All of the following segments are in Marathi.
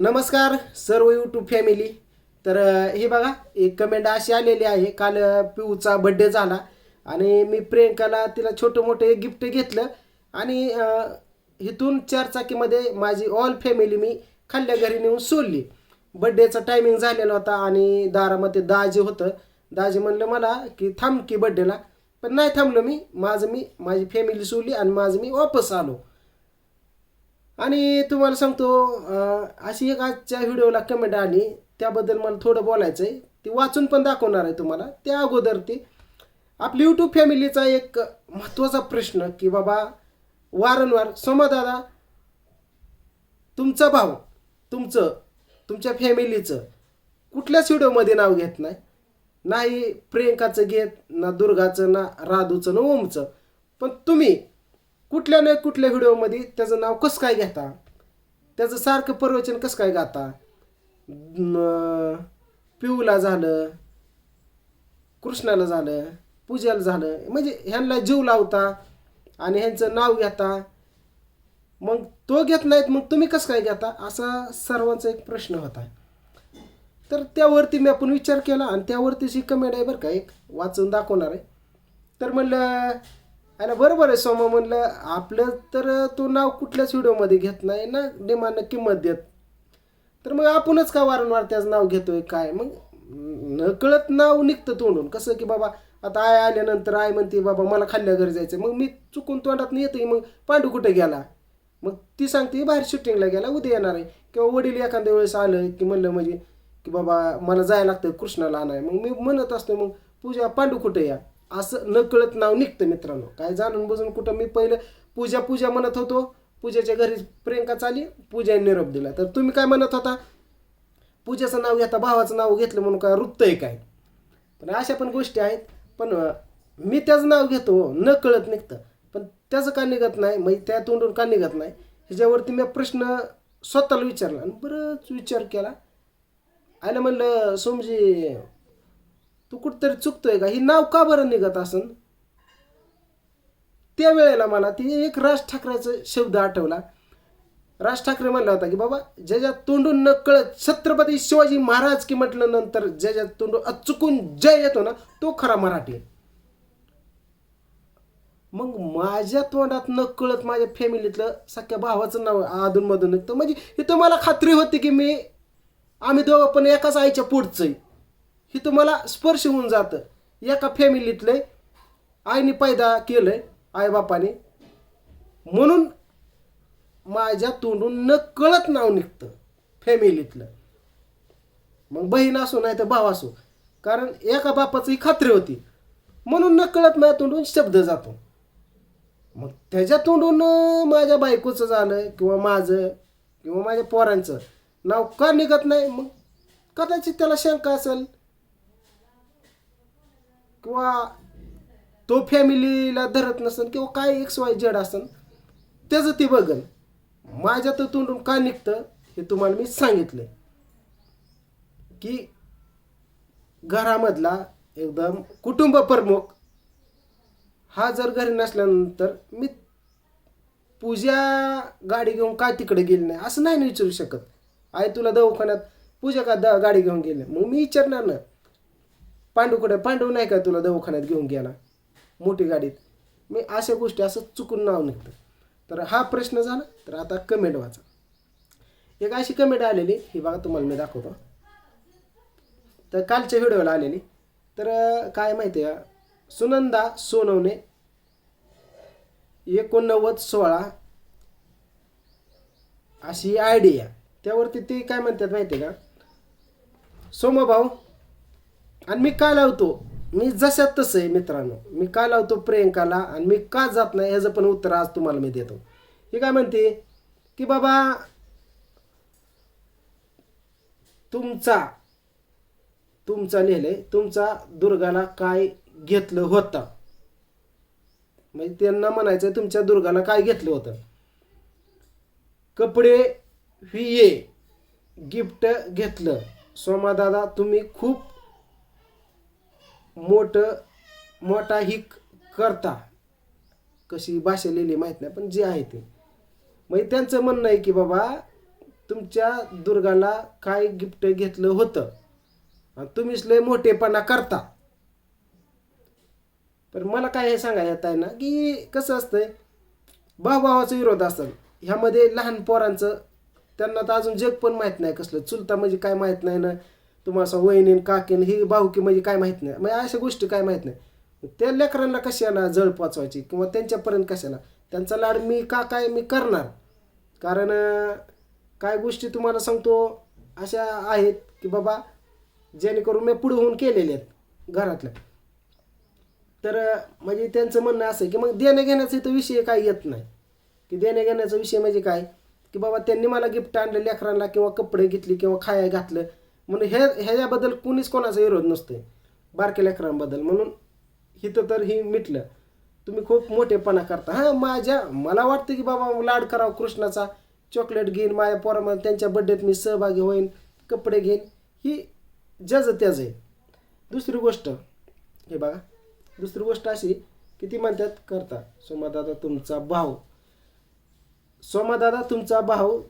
नमस्कार सर्व यूट्यूब फॅमिली तर हे बघा एक कमेंट अशी आलेली आहे. काल पिऊचा बड्डे झाला आणि मी प्रियंकाला तिला छोटं मोठं एक गिफ्ट घेतलं आणि इथून चारचाकीमध्ये माझी ऑल फॅमिली मी खाल्ल्या घरी नेऊन सोडली. बड्डेचा टायमिंग झालेला होता आणि दारामध्ये दाजी होतं. दाजी म्हणलं मला की थांब की बड्डेला पण नाही थांबलो मी. माझं मी माझी फॅमिली सोडली आणि माझं मी वापस आलो. आणि तुम्हाला सांगतो अशी एक आजच्या व्हिडिओला कमेंट आली. त्याबद्दल मला थोडं बोलायचं आहे ती वाचून पण दाखवणार आहे तुम्हाला. त्या अगोदर ती. आपली यूट्यूब फॅमिलीचा एक महत्त्वाचा प्रश्न की बाबा वारंवार सोमादादा तुमचा भाव तुमचं तुमच्या फॅमिलीचं कुठल्याच व्हिडिओमध्ये नाव घेत नाही. नाही प्रियंकाचं घेत ना दुर्गाचं ना राधूचं ना ओमचं. पण तुम्ही कुठल्या ना कुठल्या व्हिडिओमध्ये त्याचं नाव कसं काय घेता? त्याचं सारखं प्रवचन कसं काय गाता? पिऊला झालं कृष्णाला झालं पूजाला झालं म्हणजे ह्यांना जीव लावता आणि ह्यांचं नाव घेता. मग तो घेत नाहीत मग तुम्ही कसं काय घेता? असा सर्वांचा एक प्रश्न होता. तर त्यावरती मी आपण विचार केला आणि त्यावरतीची कमेंट आहे बरं का एक वाचून दाखवणार आहे. तर म्हणलं आणि बरोबर आहे सोमा म्हणलं आपलं तर तो नाव कुठल्याच व्हिडिओमध्ये घेत नाही ना डिमांडनं किंमत देत. तर मग आपणच का वारंवार त्याचं नाव घेतोय काय? मग नकळत नाव निघतं तोंडून. कसं की बाबा आता आय आल्यानंतर आय म्हणते बाबा मला खाल्ल्या घरी जायचं मग मी चुकून तोंडात येते मग पांडू कुठे गेला? मग ती सांगते बाहेर शूटिंगला गेला उद्या येणार आहे. किंवा वडील एखाद्या वेळेस आलं की म्हणलं म्हणजे की बाबा मला जायला लागतं कृष्णाला आणाय मग मी म्हणत असतो मग पूजा पांडू कुठे या? असं नकळत नाव निघतं मित्रांनो. काय जाणून बुजून कुठं मी पहिलं पूजा पूजा म्हणत होतो. पूजाच्या घरी प्रियंका चाली पूजाने निरोप दिला. तर तुम्ही काय म्हणत होता? पूजाचं नाव घेता भावाचं नाव घेतलं म्हणून काय रुततंय काय? पण अशा पण गोष्टी आहेत. पण मी त्याचं नाव घेतो न कळत निघतं. पण त्याचं का निघत नाही? मग त्या तोंडून का निघत नाही? ह्याच्यावरती मी प्रश्न स्वतःला विचारला आणि बरंच विचार केला. आयला म्हणलं सोमजी तू कुठंतरी चुकतोय का? ही नाव का बरं निघत असन? त्या वेळेला मला ती एक राज ठाकरेचा शब्द आठवला. राज ठाकरे म्हणला होता की बाबा ज्याच्या तोंडून न कळत छत्रपती शिवाजी महाराज की म्हटलं नंतर ज्याच्या तोंडून अचुकून जय येतो ना तो खरा मराठी आहे. मग माझ्या तोंडात न कळत माझ्या फॅमिलीतलं सख्या भावाचं नाव अधूनमधून तर म्हणजे इथं मला खात्री होती की मी आम्ही दोघं पण एकाच आईच्या पुढचं आहे. हे तुम्हाला स्पर्श होऊन जातं. एका फॅमिलीतले आईने पैदा केलंय आईबापाने. म्हणून माझ्या तोंडून न कळत नाव निघतं फॅमिलीतलं मग बहीण असो नाही तर भाव असो. कारण एका बापाची ही खात्री होती. म्हणून न कळत माझ्या तोंडून शब्द जातो. मग त्याच्या तोंडून माझ्या बायकोचं झालं किंवा माझं किंवा माझ्या पोरांचं नाव का निघत नाही? मग कदाचित त्याला शंका असेल. किंवा तो फॅमिलीला धरत नसेल किंवा काय एक्स वाय जेड असेल त्याचं ते बघन. माझ्या तर तोंडून का निघतं हे तुम्हाला मी सांगितलं की घरामधला एकदम कुटुंब प्रमुख हा जर घरी नसल्यानंतर मी पूजा गाडी घेऊन काय तिकडे गेली नाही? असं नाही ना विचारू शकत. आई तुला दवाखान्यात पूजा का द गाडी घेऊन गेली मग मी विचारणार ना. पांडू कुठे पांडू नाही का तुला दवाखान्यात घेऊन गेला? मोठी गाडीत. मी अशा गोष्टी असं चुकून नाव निघतं. तर हा प्रश्न झाला तर आता कमेंट वाचा. एक अशी कमेंट आलेली ही बघा तुम्हाला मी दाखवतो. तर कालच्या व्हिडिओला आलेली. तर काय माहिती आहे? का सुनंदा सोनवणे एकोणनव्वद सोळा अशी आयडिया. त्यावरती ते काय म्हणतात माहिती आहे का? सोमभाऊ आणि मी का लावतो? मी जशात तसं आहे मित्रांनो. मी का लावतो प्रियंकाला आणि मी का जात नाही ह्याचं पण उत्तर आज तुम्हाला मी देतो. हे काय म्हणते? की बाबा तुमचा तुमचा लिहिले तुमचा दुर्गाला काय घेतलं होतं? म्हणजे त्यांना म्हणायचं तुमच्या दुर्गाला काय घेतलं होतं? कपडे ये गिफ्ट घेतलं. सोमादादा तुम्ही खूप मोठं मोठा ही करता. कशी भाषा लिहिली माहीत नाही पण जे आहे ते. म्हणजे त्यांचं म्हणणं आहे की बाबा तुमच्या दुर्गाला काय गिफ्ट घेतलं होतं? आणि तुम्हीच लय मोठेपणा करता. पण मला काय हे सांगायला येत आहे ना की कसं असतंय भावाचा विरोध असेल ह्यामध्ये लहान पोरांचं त्यांना तर अजून जग पण माहीत नाही कसलं चुलता म्हणजे काय माहीत नाही ना. तुम्हाला असं वहिनीन काकीन ही भाऊकी म्हणजे काय माहीत नाही. म्हणजे अशा गोष्टी काय माहीत नाही. त्या लेकरांना कशाला जळ पोचवायची किंवा त्यांच्यापर्यंत कशाला? त्यांचा लाड मी का काय मी करणार? कारण काय गोष्टी तुम्हाला सांगतो अशा आहेत की बाबा जेणेकरून मी पुढे होऊन केलेले आहेत घरातल्या. तर म्हणजे त्यांचं म्हणणं असं की मग देण्या घेण्याचा इथं विषय काय येत नाही. की देण्या घेण्याचा विषय म्हणजे काय? की बाबा त्यांनी मला गिफ्ट आणलं लेकरांना किंवा कपडे घेतले किंवा खाया घातलं. म्हणून हे ह्याच्याबद्दल कुणीच कोणाचा विरोध नसतोय. बारक्या लेकरांबद्दल. म्हणून हिथं तर ही मिटलं. तुम्ही खूप मोठेपणा करता. हां माझ्या मला वाटतं की बाबा लाड करावं कृष्णाचा. चॉकलेट घेईन माझ्या पोरामध्ये त्यांच्या बड्डेत मी सहभागी होईन कपडे घेईन. ही जज त्याज आहे. दुसरी गोष्ट हे बघा. दुसरी गोष्ट अशी की ती म्हणतात करता सोमादादा तुमचा भाऊ. सोमादादा तुमचा भाऊ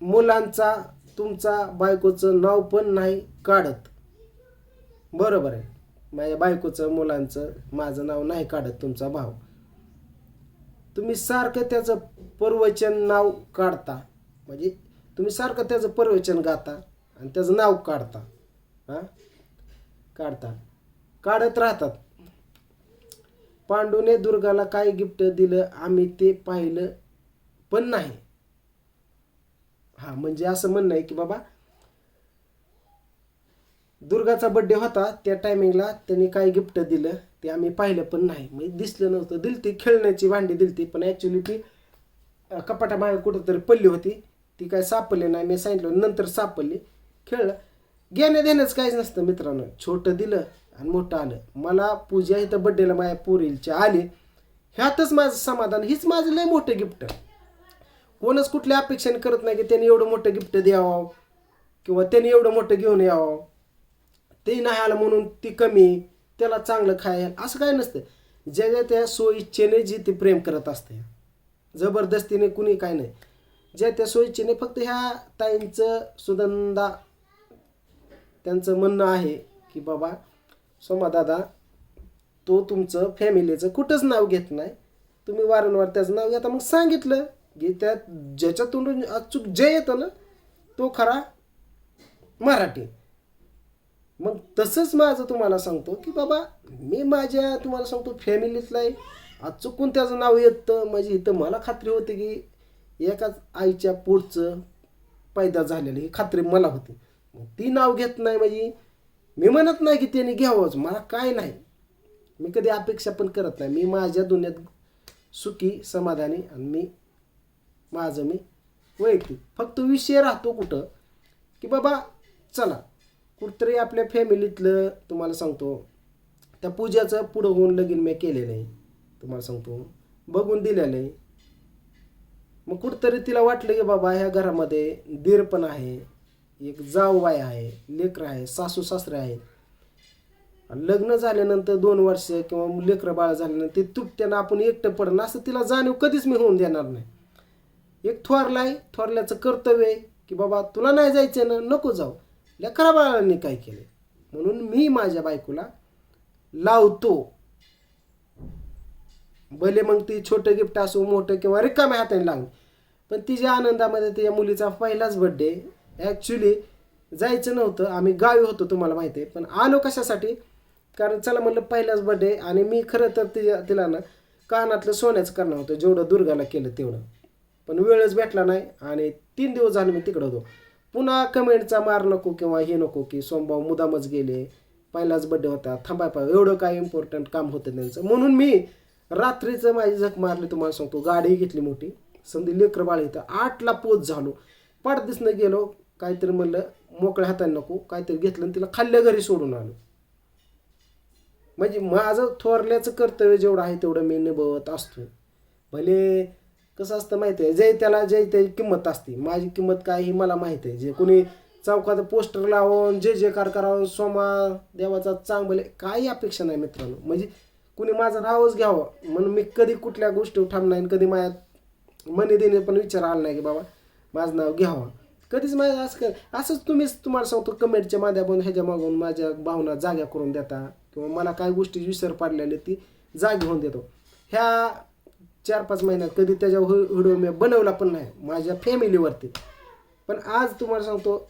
मुलांचा तुमचा बायकोचं नाव पण नाही काढत. बरोबर आहे. माझ्या बायकोचं मुलांचं माझं नाव नाही काढत तुमचा भाऊ. तुम्ही सारखं त्याचं परवचन नाव काढता. म्हणजे तुम्ही सारखं त्याचं प्रवचन गाता आणि त्याचं नाव काढता. हां? काढता. काढत राहतात. पांडूने दुर्गाला काय गिफ्ट दिलं आम्ही ते पाहिलं पण नाही. हा म्हणजे असं म्हणणं आहे की बाबा दुर्गाचा बड्डे होता त्या टायमिंगला त्यांनी काय गिफ्ट दिलं ते आम्ही पाहिलं पण नाही. म्हणजे दिसलं नव्हतं. दिलती खेळण्याची भांडी दिलती पण ॲक्च्युली ती अं, कपाटामागे कुठंतरी पडली होती. ती काय सापडली नाही. मी सांगितलं नंतर सापडली. खेळलं. घेण्या देणंच काहीच नसतं मित्रांनो. छोटं दिलं आणि मोठं आलं. मला पूजा इथं बड्डेला माझ्या पोरीलच्या आली. ह्यातच माझं समाधान हीच माझं लय मोठं गिफ्ट कोणच कुठल्या अपेक्षाने करत नाही की त्यांनी एवढं मोठं गिफ्ट द्यावं किंवा त्यांनी एवढं मोठं घेऊन यावं. ते नाही आलं म्हणून ती कमी त्याला चांगलं खायला असं काय नसतं. ज्या त्या सोयीच्छेने जी ती प्रेम करत असते. जबरदस्तीने कुणी काय नाही. ज्या त्या सोयीच्छेने फक्त ह्या ताईंचं सुगंधा त्यांचं म्हणणं आहे की बाबा सोमा दादा तो तुमचं फॅमिलीचं कुठंच नाव घेत नाही. तुम्ही वारंवार त्याचं नाव घेता. मग सांगितलं की त्यात ज्याच्या तोंडून अचूक जे येतं ना तो खरा मराठी. मग तसंच माझं तुम्हाला सांगतो की बाबा मी माझ्या तुम्हाला सांगतो फॅमिलीतला आहे. आज चुकून त्याचं नाव येतं म्हणजे इथं मला खात्री होती की एकाच आईच्या पोटचं पैदा झालेलं ही खात्री मला होती. मग ती नाव घेत नाही म्हणजे मी म्हणत नाही की त्यांनी घ्यावंच मला काय नाही. मी कधी अपेक्षा पण करत नाही. मी माझ्या दुनियात सुखी समाधानी आणि मी माझं मी वैयक्तिक. फक्त विषय राहतो कुठं की बाबा चला कुठतरी आपल्या फॅमिलीतलं तुम्हाला सांगतो त्या पूजाचं पुढं होऊन लगीन मी केलेलं आहे. तुम्हाला सांगतो बघून दिलेलं आहे. मग कुठतरी तिला वाटलं की बाबा ह्या घरामध्ये दीर पण आहे एक जाऊबाई आहे लेकरं आहे सासू सासरे आहेत. लग्न झाल्यानंतर दोन वर्ष किंवा लेकरं बाळ झाल्यानंतर ते तुटत्यानं आपण एकटं पडणं असं तिला जाणीव कधीच मी होऊन देणार नाही. एक थोरला आहे थोरल्याचं कर्तव्य आहे की बाबा तुला नाही जायचं ना नको जाऊ. लेकरा बाळांनी काय केलं म्हणून मी माझ्या बायकोला लावतो. भले मग ती छोटं गिफ्ट असो मोठं किंवा रिकाम्या हाताने लागणं पण तिच्या आनंदामध्ये तिच्या मुलीचा पहिलाच बड्डे ॲक्च्युली जायचं नव्हतं. आम्ही गावी होतो तुम्हाला माहिती आहे. पण आलो कशासाठी? कारण चला म्हणलं पहिलाच बड्डे आणि मी खरं तर तिच्या तिला ना कानातलं सोन्याचं करणार होतं. जेवढं दुर्गाला केलं तेवढं. पण वेळच भेटला नाही आणि तीन दिवस झाले मी तिकडं होतो. पुन्हा कमेंटचा मार नको किंवा हे नको की सोमभाऊ मुदामच गेले पहिलाच बड्डे होता थांबाय पाहिजे एवढं काय इम्पॉर्टंट काम होतं त्यांचं. म्हणून मी रात्रीचं माझी झक मारली तुम्हाला सांगतो गाडी घेतली मोठी. समधी लेकर बाळ इथं आठला पोच झालो. पाडदिसनं गेलो काहीतरी म्हणलं मोकळ्या हाताने नको काहीतरी घेतलं आणि तिला खाल्ल्या घरी सोडून आलो. म्हणजे माझं थोरल्याचं कर्तव्य जेवढं आहे तेवढं मी निभवत असतो. भले कसं असतं माहिती आहे जय त्याला जे त्याची किंमत असते. माझी किंमत काय ही मला माहीत आहे जे कोणी चौकात पोस्टर लावून जे जे कार करावं सोमा देवाचा चांगले काही अपेक्षा नाही मित्रांनो. म्हणजे कुणी माझं नावच घ्यावं. म्हणून मी कधी कुठल्या गोष्टी ठाम नाही आणि कधी माझ्या मनी देणे पण विचार आला नाही की बाबा माझं नाव घ्यावं. कधीच माझं असं कर असंच तुम्हीच तुम्हाला सांगतो कमेंटच्या माध्यमातून ह्याच्या मागून माझ्या भावना जाग्या करून देता. किंवा मला काय गोष्टी विसर पडलेल्या ती जागी होऊन देतो. ह्या चार पाच महिन्यात कधी त्याच्या व्हिडिओ मी बनवला पण नाही माझ्या फॅमिलीवरती पण आज तुम्हाला सांगतो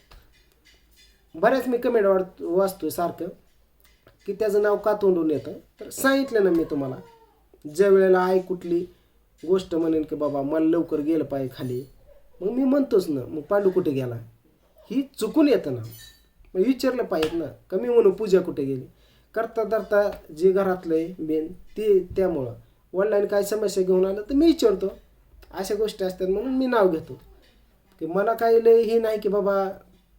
बऱ्याच मी कमेंट वाट वाचतोय सारखं की त्याचं नाव का तोंडून येतं? तर सांगितलं ना मी तुम्हाला ज्या वेळेला आई कुठली गोष्ट म्हणेन की बाबा मला लवकर गेलं पाहिजे खाली. मग मी म्हणतोच ना मग पांडू कुठे गेला? ही चुकून येतं ना. मग विचारलं पाहिजे ना कमी म्हणून पूजा कुठे गेली? करता धरता जे घरातलं आहे मेन ते त्यामुळं. वडिलांनी काय समस्या घेऊन आलं तर मी विचारतो. अशा गोष्टी असतात म्हणून मी नाव घेतो. की मला काही लय हे नाही की बाबा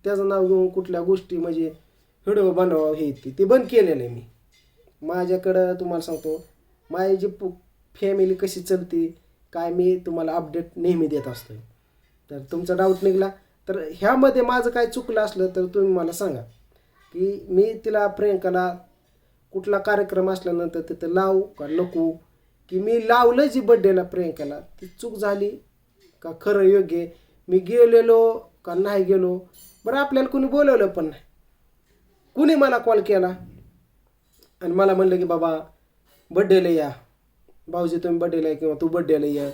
त्याचं नाव घेऊन कुठल्या गोष्टी म्हणजे व्हिडिओ बनवावं हे ते ते बंद केलेलं आहे मी. माझ्याकडं तुम्हाला सांगतो माझी जी फॅमिली कशी चलते काय मी तुम्हाला अपडेट नेहमी देत असतो. तर तुमचा डाऊट निघाला. तर ह्यामध्ये माझं काय चुकलं असलं तर तुम्ही मला सांगा. की मी तिला प्रियंकाला कुठला कार्यक्रम असल्यानंतर तिथं लावू का नको? की मी लावलं जी बड्डेला प्रियंकाला ती चूक झाली का खरं योग्य आहे? मी गेलेलो का नाही गेलो? बरं आपल्याला कुणी बोलवलं पण नाही. कुणी मला कॉल केला? आणि मला म्हणलं की बाबा बड्डेला या. भाऊजी तुम्ही बड्डेला या किंवा तू बड्डेला या.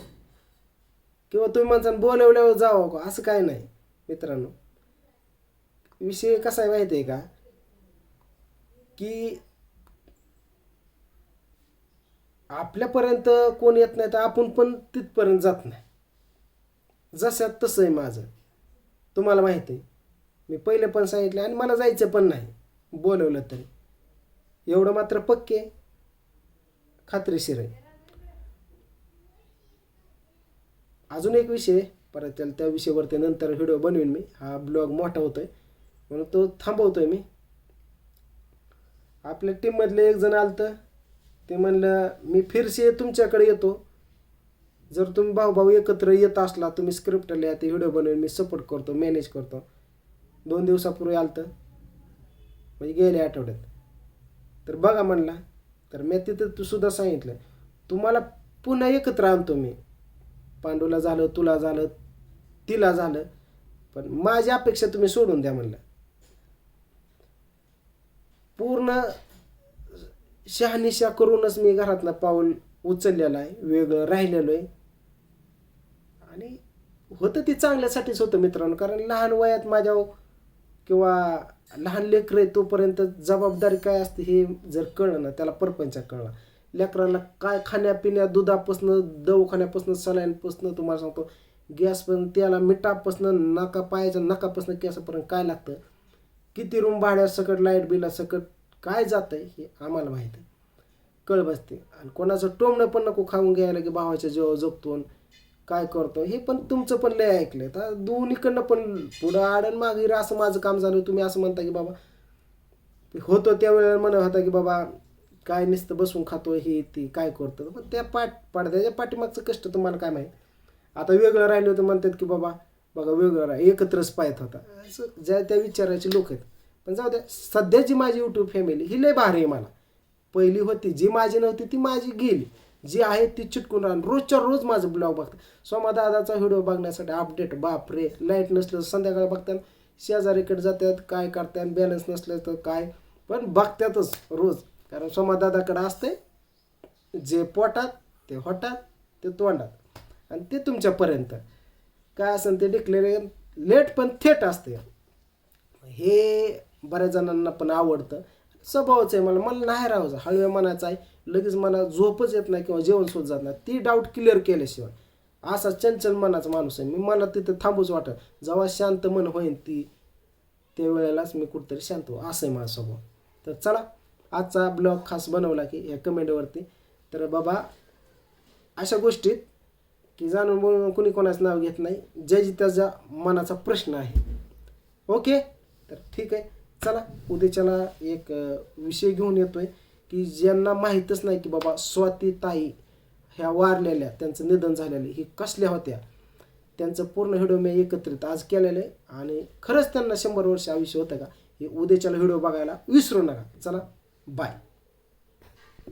किंवा तुम्ही माणसानं बोलवल्यावर जावं का? असं काय नाही मित्रांनो. विषय कसा आहे माहिती आहे का? की आपल्यापर्यंत कोण येत नाही तर आपण पण तिथपर्यंत जात नाही. जसं तसं आहे माझं. तुम्हाला माहिती आहे. मी पहिले पण सांगितलं आणि मला जायचं पण नाही. बोलवलं तरी. एवढं मात्र पक्के. खात्रीशीर आहे अजून एक विषय परत त्याला त्या विषयावरती नंतर व्हिडिओ बनवीन मी. हा ब्लॉग मोठा होतोय. म्हणून तो थांबवतोय मी. आपल्या टीममधले एक जण तर ते म्हणलं मी फिरसे तुमच्याकडे येतो. जर तुम्ही भाऊ भाऊ एकत्र येत असला तुम्ही स्क्रिप्ट लिहा ते व्हिडिओ बनवून मी सपोर्ट करतो मॅनेज करतो. दोन दिवसापूर्वी आलतं. म्हणजे गेल्या आठवड्यात. तर बघा म्हणला तर मी तिथं तू सुद्धा सांगितलं तुम्हाला पुन्हा एकत्र आणतो मी. पांडूला झालं तुला झालं तिला झालं पण माझी अपेक्षा तुम्ही सोडून द्या म्हणलं. पूर्ण शहानिशा करूनच मी घरातला पाऊल उचललेलं आहे वेगळं राहिलेलो आहे. आणि होतं ते चांगल्यासाठीच होतं मित्रांनो कारण लहान वयात माझ्या किंवा लहान लेकरं आहे तोपर्यंत जबाबदारी काय असते हे जर कळलं ना त्याला परपंच कळला. लेकराला काय खाण्यापिण्या दुधापासनं दवखान्यापासून सलाईनपासनं तुम्हाला सांगतो गॅस पण त्याला मिठापासनं नाका पायाच्या नकापासनं गॅसपर्यंत काय लागतं? किती रूम भाड्यासकट लाइट बिला सकट काय जातं आहे हे आम्हाला माहीत आहे. कळ बसते. आणि कोणाचं टोमणं पण नको खाऊन घ्यायला की भावाच्या जेव्हा जगतो आणि काय करतो हे पण तुमचं पण लय ऐकलंय. तर दोन्हीकडनं पण पुढं आडण मागे असं माझं काम झालं तुम्ही असं म्हणता की बाबा होतो त्यावेळेला म्हणत होता की बाबा काय नुसतं बसून खातो हे ती काय करतो पण त्या पाठ पडद्याच्या पाठीमागचं कष्ट तुम्हाला काय माहीत? आता वेगळं राहिलं होतं म्हणतात की बाबा बघा वेगळं राह एकत्रच पाहत होता. असं ज्या त्या विचाराचे लोक आहेत. पण जाऊ द्या सध्याची माझी यूट्यूब फॅमिली ही लय भारी आहे मला. पहिली होती जी माझी नव्हती ती माझी गेली. जी आहे ती चिटकून राहून रोजच्या रोज माझं ब्लॉग बघतात सोमा दादाचा व्हिडिओ बघण्यासाठी अपडेट बाप रे लाइट नसलं तर संध्याकाळी बघतात. शेजारीकडे जातात काय करतात बॅलन्स नसलं तर काय. पण बघतातच रोज. कारण सोमा दादाकडे असते जे पोटात ते होटात ते तोंडात. आणि ते तुमच्यापर्यंत. काय असेल ते डिक्लेअर लेट पण थेट असते हे बऱ्याच जणांना पण आवडतं. स्वभावच आहे मला. मला नाही राहायचं. हळव्या मनाचा आहे. लगेच मला झोपच येत नाही किंवा जेवण सुद्धा जात नाही. ती डाऊट क्लिअर केल्याशिवाय. असा चंचल मनाचा माणूस आहे. मी मला तिथं थांबूच वाटत. जेव्हा शांत मन होईन ती त्यावेळेलाच मी कुठंतरी शांत हो असं आहे माझा स्वभाव. तर चला आजचा ब्लॉग खास बनवला की या कमेंटवरती तर बाबा अशा गोष्टीत की जाणून बोलून कुणी कोणाचं नाव घेत नाही. ज्याची त्याचा मनाचा प्रश्न आहे. ओके? तर ठीक आहे. चला उद्याच्याला एक विषय घेऊन येतोय की ज्यांना माहीतच नाही की बाबा स्वाती ताई ह्या वारलेल्या त्यांचं निधन झालेलं ही कसल्या होत्या त्यांचं पूर्ण व्हिडिओ मी एकत्रित आज केलेलं आहे. आणि खरंच त्यांना शंभर वर्ष आयुष्य होतं का? हे उद्याच्याला व्हिडिओ बघायला विसरू नका. चला बाय